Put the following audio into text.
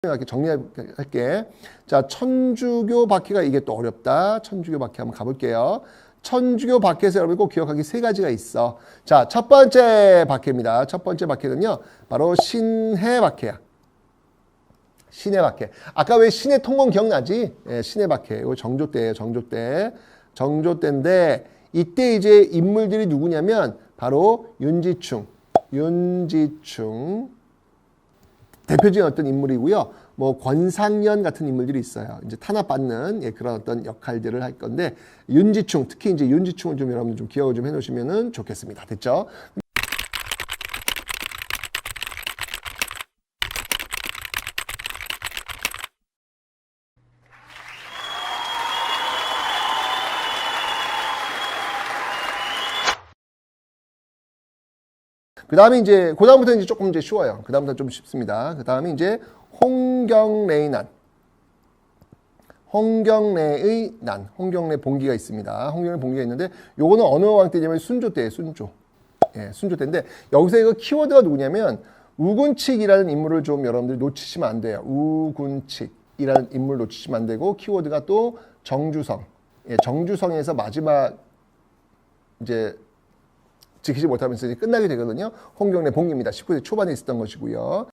설명할게 정리할게. 자 천주교 박해가 이게 또 어렵다. 천주교 박해 한번 가볼게요. 천주교 박해에서 여러분 꼭 기억하기 세 가지가 있어. 자 첫 번째 박해입니다. 첫 번째 박해는요 바로 신해 박해야. 신해 박해. 아까 왜 신해 통공 기억나지? 예, 신해 박해. 이거 정조 때예요. 정조 때. 정조 때인데 이때 이제 인물들이 누구냐면 바로 윤지충. 윤지충. 대표적인 어떤 인물이고요. 뭐 권상년 같은 인물들이 있어요. 이제 탄압받는 예, 그런 어떤 역할들을 할 건데 윤지충 특히 이제 윤지충을 좀 여러분 좀 기억을 좀 해놓으시면은 좋겠습니다. 됐죠? 그 다음에 이제, 그 다음부터 이제 조금 이제 쉬워요. 그 다음부터 좀 쉽습니다. 그 다음에 이제 홍경래의 난. 홍경래의 난. 홍경래 봉기가 있습니다. 홍경래 봉기가 있는데, 요거는 어느 왕 때냐면 순조 때예요, 순조. 예, 순조 때인데, 여기서 이거 키워드가 누구냐면, 우군칙이라는 인물을 좀 여러분들이 놓치시면 안 돼요. 우군칙이라는 인물 놓치시면 안 되고, 키워드가 또 정주성. 예, 정주성에서 마지막 이제 지키지 못하면서 이제 끝나게 되거든요. 홍경래 봉기입니다. 19세 초반에 있었던 것이고요.